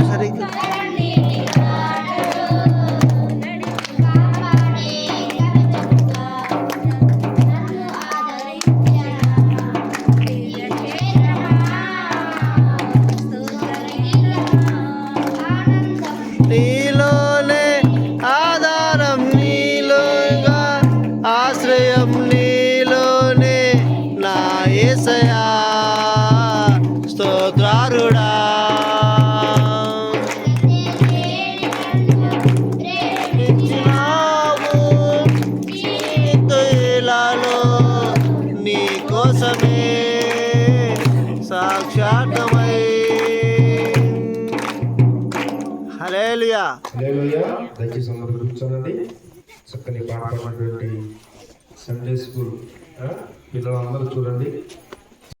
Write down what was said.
sa sarili. కోసమే సాక్షాత్మై హల్లెలూయా. దయచేసి కూర్చోనండి చక్కని పాఠమైనటువంటి సండే స్కూల్. పిల్లలందరూ చూడండి.